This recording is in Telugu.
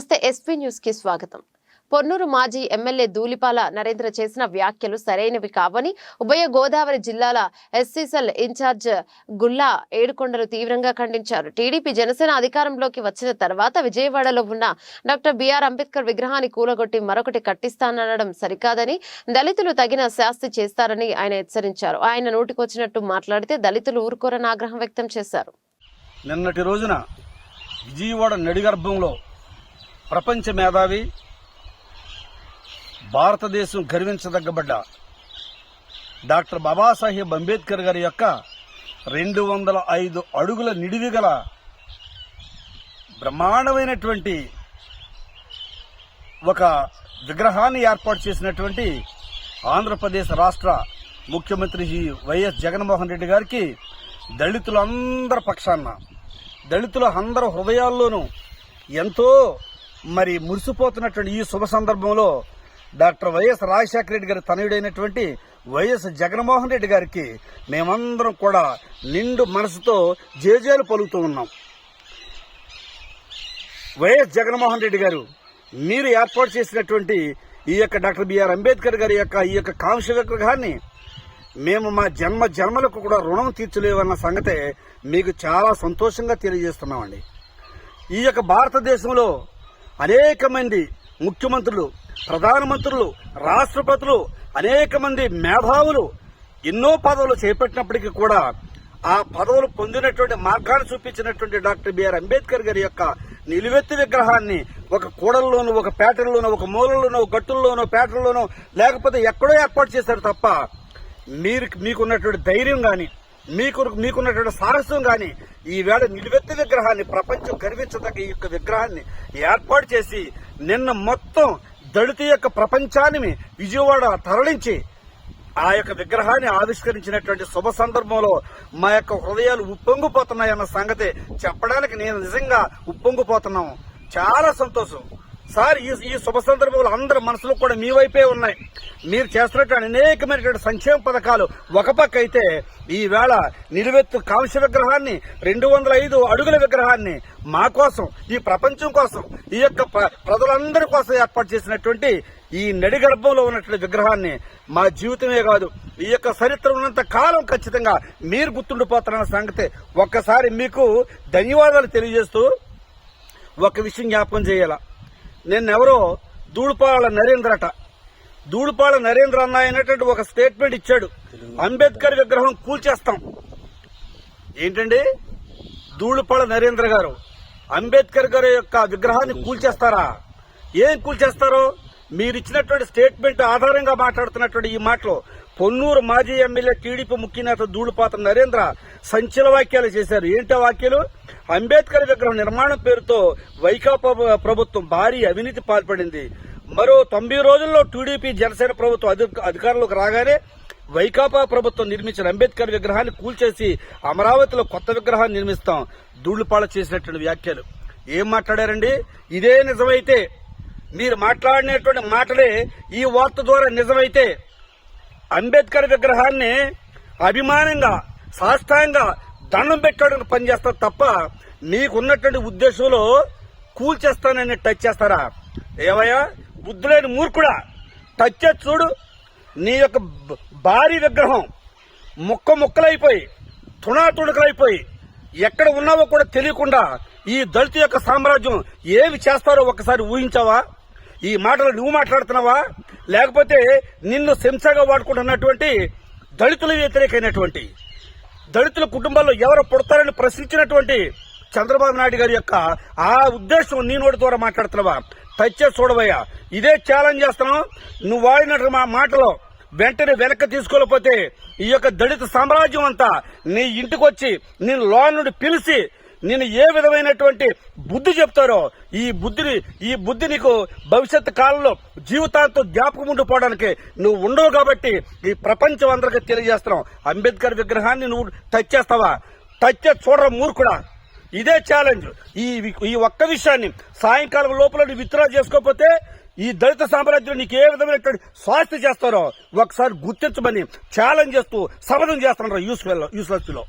నమస్తే ఎస్పీ న్యూస్కి స్వాగతం. పొన్నూరు మాజీ ఎమ్మెల్యే ధూళిపాల నరేంద్ర చేసిన వ్యాఖ్యలు సరైనవి కావని ఉభయ గోదావరి జిల్లాల ఎస్సీసెల్ ఇన్ఛార్జ్ గుల్లా ఏడుకొండలు తీవ్రంగా ఖండించారు. టీడీపీ జనసేన అధికారంలోకి వచ్చిన తర్వాత విజయవాడలో ఉన్న డాక్టర్ బిఆర్ అంబేద్కర్ విగ్రహాన్ని కూలగొట్టి మరొకటి కట్టిస్తానడం సరికాదని దళితులు తగిన శాస్తి చేస్తారని ఆయన హెచ్చరించారు. ఆయన నోటికొచ్చినట్టు మాట్లాడితే దళితులు ఊరుకోరని ఆగ్రహం వ్యక్తం చేశారు. నిన్నటి రోజున విజయవాడ నడిగర్భంలో ప్రపంచ మేధావి భారతదేశం గర్వించదగ్గబడ్డ డాక్టర్ బాబాసాహెబ్ అంబేద్కర్ గారి యొక్క రెండు వందల ఐదు అడుగుల నిడివి గల బ్రహ్మాండమైనటువంటి ఒక విగ్రహాన్ని ఏర్పాటు చేసినటువంటి ఆంధ్రప్రదేశ్ రాష్ట్ర ముఖ్యమంత్రి జీ వైఎస్ జగన్మోహన్ రెడ్డి గారికి దళితులందరి పక్షాన దళితుల అందరి హృదయాల్లోనూ ఎంతో మరి మురిసిపోతున్నటువంటి ఈ శుభ సందర్భంలో డాక్టర్ వైఎస్ రాజశేఖర రెడ్డి గారి తనయుడైనటువంటి వైఎస్ జగన్మోహన్ రెడ్డి గారికి మేమందరం కూడా నిండు మనసుతో జేజేలు పలుకుతూ ఉన్నాం. వైఎస్ జగన్మోహన్ రెడ్డి గారు మీరు ఏర్పాటు చేసినటువంటి ఈ యొక్క డాక్టర్ బిఆర్ అంబేద్కర్ గారి యొక్క ఈ యొక్క కాంక్ష విగ్రహాన్ని మేము మా జన్మ జన్మలకు కూడా రుణం తీర్చలేవన్న సంగతే మీకు చాలా సంతోషంగా తెలియజేస్తున్నామండి. ఈ యొక్క భారతదేశంలో అనేక మంది ముఖ్యమంత్రులు ప్రధానమంత్రులు రాష్ట్రపతులు అనేక మంది మేధావులు ఎన్నో పదవులు చేపట్టినప్పటికీ కూడా ఆ పదవులు పొందినటువంటి మార్గాన్ని చూపించినటువంటి డాక్టర్ బిఆర్ అంబేద్కర్ గారి యొక్క నిలువెత్తి విగ్రహాన్ని ఒక కూడల్లోనూ ఒక పేటల్లోనూ ఒక మూలలోనో ఒక గట్టుల్లోనో పేటల్లోనో లేకపోతే ఎక్కడో ఏర్పాటు చేశారు తప్ప మీరు మీకున్నటువంటి ధైర్యం కానీ మీకు మీకున్నటువంటి సాహసం కానీ ఈవేళ నిలువెత్తి విగ్రహాన్ని ప్రపంచం గర్వించదగ్గ ఈ యొక్క విగ్రహాన్ని ఏర్పాటు చేసి నిన్న మొత్తం దళిత యొక్క ప్రపంచాన్ని విజయవాడ తరలించి ఆ యొక్క విగ్రహాన్ని ఆవిష్కరించినటువంటి శుభ సందర్భంలో మా యొక్క హృదయాలు ఉప్పొంగిపోతున్నాయన్న సంగతి చెప్పడానికి నేను నిజంగా ఉప్పొంగిపోతున్నాం. చాలా సంతోషం. సార్ ఈ ఈ శుభ సందర్భంలో అందరి మనసులో కూడా మీ వైపే ఉన్నాయి. మీరు చేస్తున్నటువంటి అనేకమైనటువంటి సంక్షేమ పథకాలు ఒక పక్క అయితే ఈవేళ నిలువెత్తు కాంస్య విగ్రహాన్ని రెండు వందల ఐదు అడుగుల విగ్రహాన్ని మా కోసం ఈ ప్రపంచం కోసం ఈ యొక్క ప్రజలందరి కోసం ఏర్పాటు చేసినటువంటి ఈ నడిగర్భంలో ఉన్నటువంటి విగ్రహాన్ని మా జీవితమే కాదు ఈ యొక్క చరిత్ర ఉన్నంత కాలం ఖచ్చితంగా మీరు గుర్తుండిపోతారన్న సంగతి ఒక్కసారి మీకు ధన్యవాదాలు తెలియజేస్తూ ఒక విషయం జ్ఞాపకం చేయాల? నిన్నెవరో దూడుపాల నరేంద్ర అట దూడుపాల నరేంద్ర అన్న అయినటువంటి ఒక స్టేట్మెంట్ ఇచ్చాడు. అంబేద్కర్ విగ్రహం కూల్చేస్తాం ఏంటండి? దూడుపాల నరేంద్ర గారు అంబేద్కర్ గారి యొక్క విగ్రహాన్ని కూల్చేస్తారా ఏం కూల్చేస్తారో మీరు ఇచ్చినటువంటి స్టేట్మెంట్ ఆధారంగా మాట్లాడుతున్నటువంటి ఈ మాటలు పొన్నూరు మాజీ ఎమ్మెల్యే టీడీపీ ముఖ్య నేత దూడుపాత నరేంద్ర సంచల వాక్యాలు చేశారు. ఏంటో వాక్యాలు? అంబేద్కర్ విగ్రహం నిర్మాణం పేరుతో వైకాపా ప్రభుత్వం భారీ అవినీతి పాల్పడింది. మరో తొంభై రోజుల్లో టీడీపీ జనసేన ప్రభుత్వం అధికారంలోకి రాగానే వైకాపా ప్రభుత్వం నిర్మించిన అంబేద్కర్ విగ్రహాన్ని కూల్చేసి అమరావతిలో కొత్త విగ్రహాన్ని నిర్మిస్తాం. దూళ్ళుపాల చేసినటువంటి వ్యాఖ్యలు. ఏం మాట్లాడారండి? ఇదే నిజమైతే మీరు మాట్లాడినటువంటి మాటలే ఈ వార్త ద్వారా నిజమైతే అంబేద్కర్ విగ్రహాన్ని అభిమానంగా సాష్టాంగా దండం పెట్టడానికి పనిచేస్తారు తప్ప నీకున్నటువంటి ఉద్దేశంలో కూల్చేస్తానని టచ్ చేస్తారా? ఏవయ్యా బుద్ధులేని మూర్ఖుడా. టచ్ చేసి చూడు. నీ యొక్క భారీ విగ్రహం ముక్క ముక్కలైపోయి తుణాతుణుకలైపోయి ఎక్కడ ఉన్నావో కూడా తెలియకుండా ఈ దళిత యొక్క సామ్రాజ్యం ఏమి చేస్తారో ఒకసారి ఊహించావా? ఈ మాటలు నువ్వు మాట్లాడుతున్నావా? లేకపోతే నిన్ను శంసగా వాడుకుంటున్నటువంటి దళితుల వ్యతిరేకమైనటువంటి దళితుల కుటుంబాల్లో ఎవరు పుడతారని ప్రశ్నించినటువంటి చంద్రబాబు నాయుడు గారి యొక్క ఆ ఉద్దేశం నీ నోటి ద్వారా మాట్లాడుతున్నావా? టచ్ చేసి చూడవయ్యా. ఇదే ఛాలెంజ్ చేస్తున్నాం. నువ్వు వాడినట్టు మా మాటలో వెంటనే వెనక్కి తీసుకోలేకపోతే ఈ యొక్క దళిత సామ్రాజ్యం అంతా నీ ఇంటికి వచ్చి నేను లోన్ నుండి పిలిచి నేను ఏ విధమైనటువంటి బుద్ధి చెప్తారో ఈ బుద్ధిని ఈ బుద్ధి నీకు భవిష్యత్ కాలంలో జీవితాంతం జ్ఞాపకం ఉండిపోవడానికి నువ్వు ఉండవు కాబట్టి ఈ ప్రపంచం అందరికీ తెలియజేస్తున్నావు అంబేద్కర్ విగ్రహాన్ని నువ్వు టచ్ చేస్తావా? టచ్ చేసి చూడరా మూర్ఖుడా? ఇదే ఛాలెంజ్ ఈ ఈ ఒక్క విషయాన్ని సాయంకాలం లోపల నువ్వు విత్డ్రా చేసుకోకపోతే ఈ దళిత సామ్రాజ్యం నీకు ఏ విధమైనటువంటి స్వాస్థ్య చేస్తారో ఒకసారి గుర్తించమని ఛాలెంజ్ చేస్తూ సమరం చేస్తున్నారు యూస్ యూస్లెస్లో